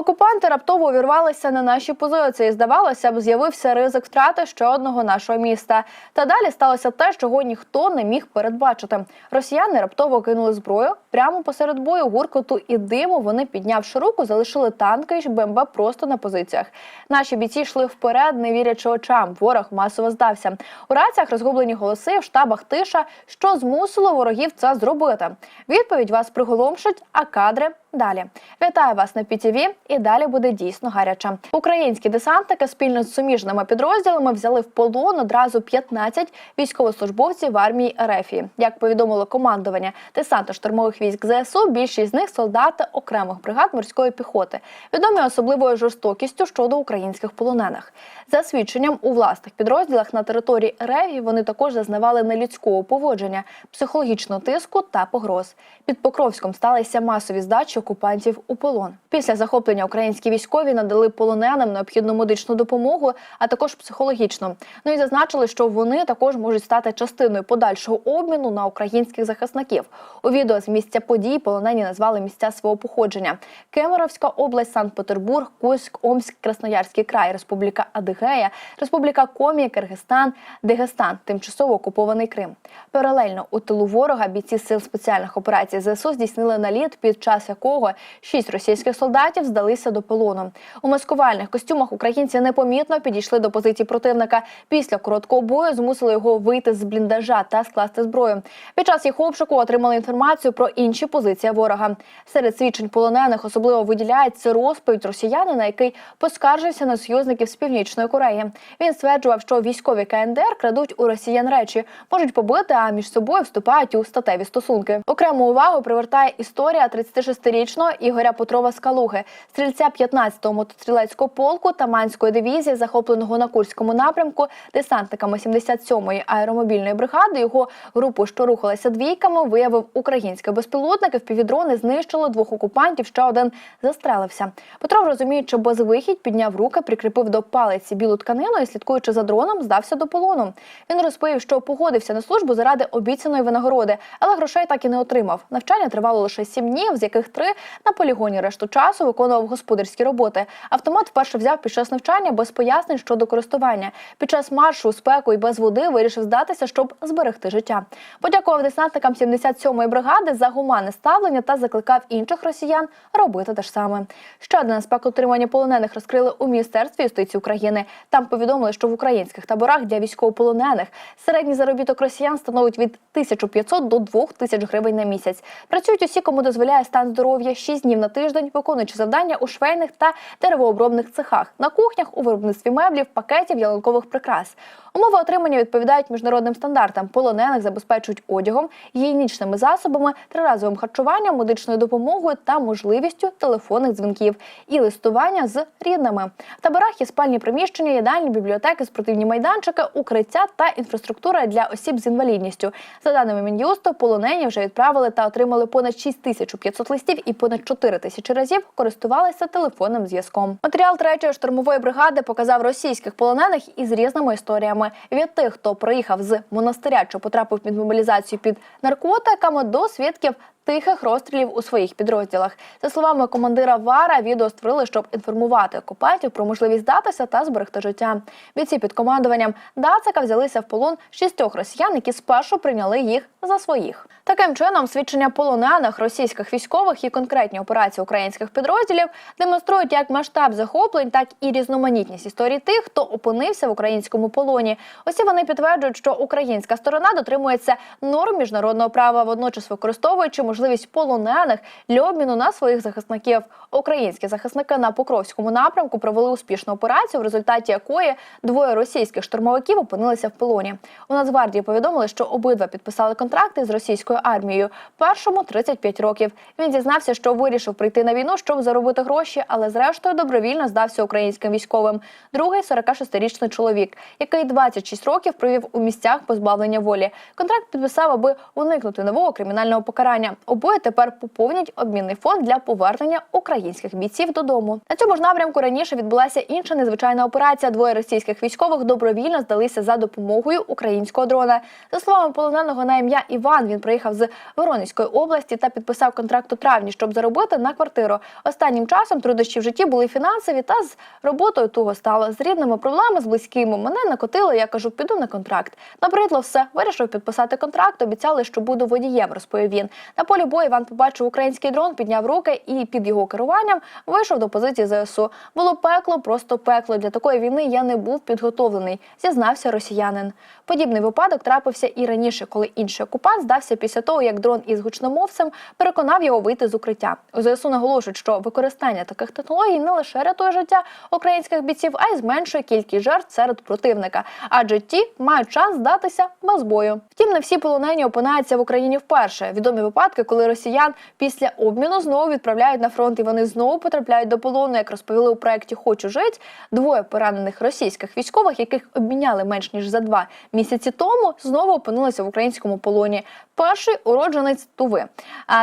Окупанти раптово увірвалися на наші позиції. Здавалося б, з'явився ризик втрати ще одного нашого міста. Та далі сталося те, чого ніхто не міг передбачити. Росіяни раптово кинули зброю прямо посеред бою, гуркоту і диму. Вони, піднявши руку, залишили танки й БМБ просто на позиціях. Наші бійці йшли вперед, не вірячи очам. Ворог масово здався. У раціях розгублені голоси в штабах тиша, що змусило ворогів це зробити. Відповідь вас приголомшить, а кадри далі. Вітаю вас на ПІТІВІ і далі буде дійсно гаряче. Українські десантники спільно з суміжними підрозділами взяли в полон одразу 15 військовослужбовців в армії РФ. Як повідомило командування десантно-штурмових військ ЗСУ, більшість з них солдати окремих бригад морської піхоти, відомі особливою жорстокістю щодо українських полонених. За свідченням у власних підрозділах на території РФ вони також зазнавали нелюдського поводження, психологічного тиску та погроз. Під Покровськом сталися масові здачі окупантів у полон. Після захоплення українські військові надали полоненим необхідну медичну допомогу, а також психологічну. Ну і зазначили, що вони також можуть стати частиною подальшого обміну на українських захисників. У відео з місця подій полонені назвали місця свого походження: Кемеровська область, Санкт-Петербург, Курськ, Омськ, Красноярський край, Республіка Адигея, Республіка Комія, Киргизстан, Дагестан, тимчасово окупований Крим. Паралельно у тилу ворога бійці сил спеціальних операцій ЗСУ здійснили наліт, під час якого шість російських солдатів здалися до полону. У маскувальних костюмах українці непомітно підійшли до позицій противника. Після короткого бою змусили його вийти з бліндажа та скласти зброю. Під час їх обшуку отримали інформацію про інші позиції ворога. Серед свідчень полонених особливо виділяється розповідь росіянина, який поскаржився на союзників з північної Кореї. Він стверджував, що військові КНДР крадуть у росіян речі, можуть побити, а між собою вступають у статеві стосунки. Окрему увагу привертає історія 36-річного Ігоря Петрова Скалуги, стрільця 15-го мотострілецького полку Таманської дивізії, захопленого на Курському напрямку, десантниками 77-ї аеромобільної бригади. Його групу, що рухалася двійками, виявив український безпілотник. і Впівдрони знищили двох окупантів. Ще один застрелився. Петров, розуміючи безвихідь, підняв руки, прикріпив до палиці білу тканину і, слідкуючи за дроном, здався до полону. Він розповів, що погодився на службу заради обіцяної винагороди, але грошей так і не отримав. Навчання тривало лише сім днів, з яких три на полігоні решту часу виконував господарські роботи. Автомат вперше взяв під час навчання без пояснень щодо користування. Під час маршу спеку і без води вирішив здатися, щоб зберегти життя. Подякував десантникам 77-ї бригади за гуманне ставлення та закликав інших росіян робити те ж саме. Ще один аспект утримання полонених розкрили у міністерстві юстиції України. Там повідомили, що в українських таборах для військовополонених середній заробіток росіян становить від 1500 до 2000 гривень на місяць. Працюють усі, кому дозволяє стан здоров'я 6 днів на тиждень, виконуючи завдання у швейних та деревообробних цехах, на кухнях, у виробництві меблів, пакетів, ялинкових прикрас. Умови отримання відповідають міжнародним стандартам. Полонених забезпечують одягом, гігієнічними засобами, триразовим харчуванням, медичною допомогою та можливістю телефонних дзвінків і листування з рідними. В таборах є спальні приміщення, їдальні, бібліотеки, спортивні майданчики, укриття та інфраструктура для осіб з інвалідністю. За даними Мін'юсту, полонені вже відправили та отримали понад 6500 листів і понад 4 тисячі разів користувалися телефонним зв'язком. Матеріал третьої штурмової бригади показав російських полонених із різними історіями від тих, хто приїхав з монастиря, що потрапив під мобілізацію під наркотиками, до свідків. Тихих розстрілів у своїх підрозділах за словами командира Вара, відео створили, щоб інформувати окупантів про можливість здатися та зберегти життя. Бійці під командуванням Дацика взялися в полон шістьох росіян, які спершу прийняли їх за своїх. Таким чином, свідчення полонених російських військових і конкретні операції українських підрозділів демонструють як масштаб захоплень, так і різноманітність історій тих, хто опинився в українському полоні. Усі вони підтверджують, що українська сторона дотримується норм міжнародного права, водночас використовуючи можливість полонених для обміну на своїх захисників. Українські захисники на Покровському напрямку провели успішну операцію, в результаті якої двоє російських штурмовиків опинилися в полоні. У Нацгвардії повідомили, що обидва підписали контракти з російською армією. Першому 35 років. Він зізнався, що вирішив прийти на війну, щоб заробити гроші, але зрештою добровільно здався українським військовим. Другий 46-річний чоловік, який 26 років провів у місцях позбавлення волі. Контракт підписав, аби уникнути нового кримінального покарання. Обоє тепер поповнять обмінний фонд для повернення українських бійців додому. На цьому ж напрямку раніше відбулася інша незвичайна операція. Двоє російських військових добровільно здалися за допомогою українського дрона. За словами полоненого на ім'я Іван, він приїхав з Воронезької області та підписав контракт у травні, щоб заробити на квартиру. Останнім часом труднощі в житті були фінансові, та з роботою туго стало. З рідними проблеми, з близькими мене накотило. Я кажу, піду на контракт. Набридло все, вирішив підписати контракт. Обіцяли, що буду водієм, розповів він. На полі бою Іван побачив український дрон, підняв руки і під його керуванням вийшов до позиції ЗСУ. Було пекло, просто пекло. Для такої війни я не був підготовлений, зізнався росіянин. Подібний випадок трапився і раніше, коли інший окупант здався після того, як дрон із гучномовцем переконав його вийти з укриття. У ЗСУ наголошують, що використання таких технологій не лише рятує життя українських бійців, а й зменшує кількість жертв серед противника, адже ті мають шанс здатися без бою. Втім, не всі полонені опинаються в Україні вперше. Відомі випадки, коли росіян після обміну знову відправляють на фронт, і вони знову потрапляють до полону. Як розповіли у проєкті Хочу жить, двоє поранених російських військових, яких обміняли менш ніж за два місяці тому, знову опинилися в українському полоні. Перший уродженець Туви.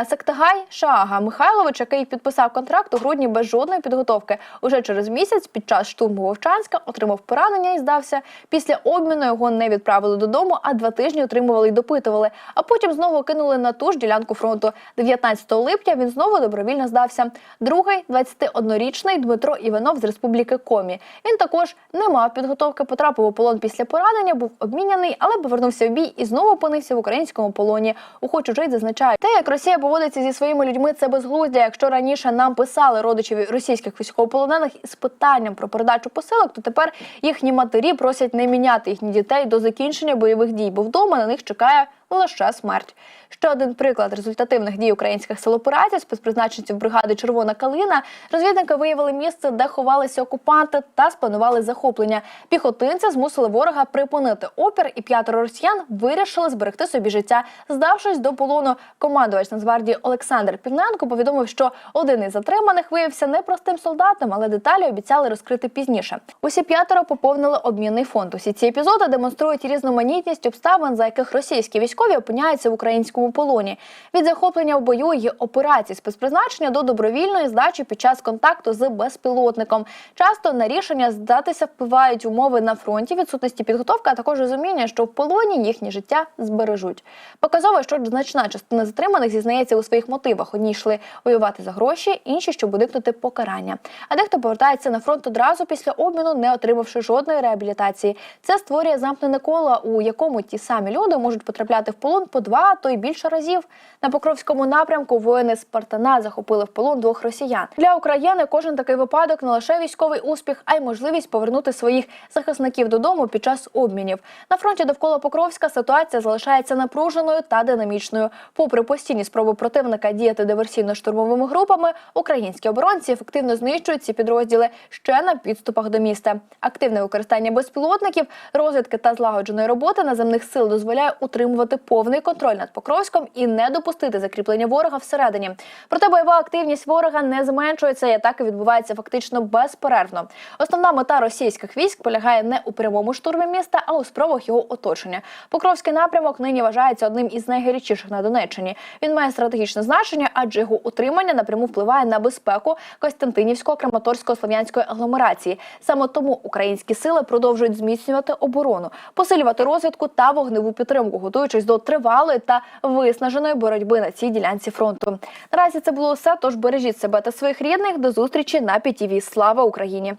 Сактагай Шаага Михайлович, який підписав контракт у грудні без жодної підготовки. Уже через місяць під час штурму Вовчанська отримав поранення і здався. Після обміну його не відправили додому, а два тижні отримували і допитували. А потім знову кинули на ту ж ділянку фронту. 19 липня він знову добровільно здався. Другий 21-річний Дмитро Іванов з республіки Комі. Він також не мав підготовки, потрапив у полон після поранення, був обміняний, але повернувся в бій і знову опинився в українському полоні. У «Хочу жить» зазначають, те, як Росія поводиться зі своїми людьми, це безглуздя. Якщо раніше нам писали родичі російських військовополонених із питанням про передачу посилок, то тепер їхні матері просять не міняти їхніх дітей до закінчення бойових дій, бо вдома на них чекає лише смерть. Ще один приклад результативних дій українських сил операцій спецпризначенців бригади Червона калина. Розвідники виявили місце, де ховалися окупанти, та спланували захоплення. Піхотинці змусили ворога припинити опір, і п'ятеро росіян вирішили зберегти собі життя, здавшись до полону. Командувач Нацгвардії Олександр Півненко повідомив, що один із затриманих виявився непростим солдатом, але деталі обіцяли розкрити пізніше. Усі п'ятеро поповнили обмінний фонд. Усі ці епізоди демонструють різноманітність обставин, за яких російські військові опиняються в українському полоні. Від захоплення в бою і операцій спецпризначення до добровільної здачі під час контакту з безпілотником. Часто на рішення здатися впливають умови на фронті, відсутності підготовки, а також розуміння, що в полоні їхнє життя збережуть. Показово, що значна частина затриманих зізнається у своїх мотивах. Одні йшли воювати за гроші, інші щоб уникнути покарання. А дехто повертається на фронт одразу після обміну, не отримавши жодної реабілітації. Це створює замкнене коло, у якому ті самі люди можуть потрапляти в полон по два, то й більше разів. На Покровському напрямку воїни Спартана захопили в полон двох росіян. Для України кожен такий випадок не лише військовий успіх, а й можливість повернути своїх захисників додому під час обмінів. На фронті довкола Покровська ситуація залишається напруженою та динамічною. Попри постійні спроби противника діяти диверсійно-штурмовими групами, українські оборонці ефективно знищують ці підрозділи ще на підступах до міста. Активне використання безпілотників, розвідки та злагодженої роботи наземних сил дозволяє утримувати повний контроль над Покровськом і не допустити закріплення ворога всередині. Проте бойова активність ворога не зменшується і атаки відбуваються фактично безперервно. Основна мета російських військ полягає не у прямому штурмі міста, а у спробах його оточення. Покровський напрямок нині вважається одним із найгарячіших на Донеччині. Він має стратегічне значення, адже його утримання напряму впливає на безпеку Костянтинівського, Краматорського, Слов'янської агломерації. Саме тому українські сили продовжують зміцнювати оборону, посилювати розвідку та вогневу підтримку, готуючись до тривалої та виснаженої боротьби на цій ділянці фронту. Наразі це було все. Тож бережіть себе та своїх рідних. До зустрічі на ПІТІВІ. Слава Україні!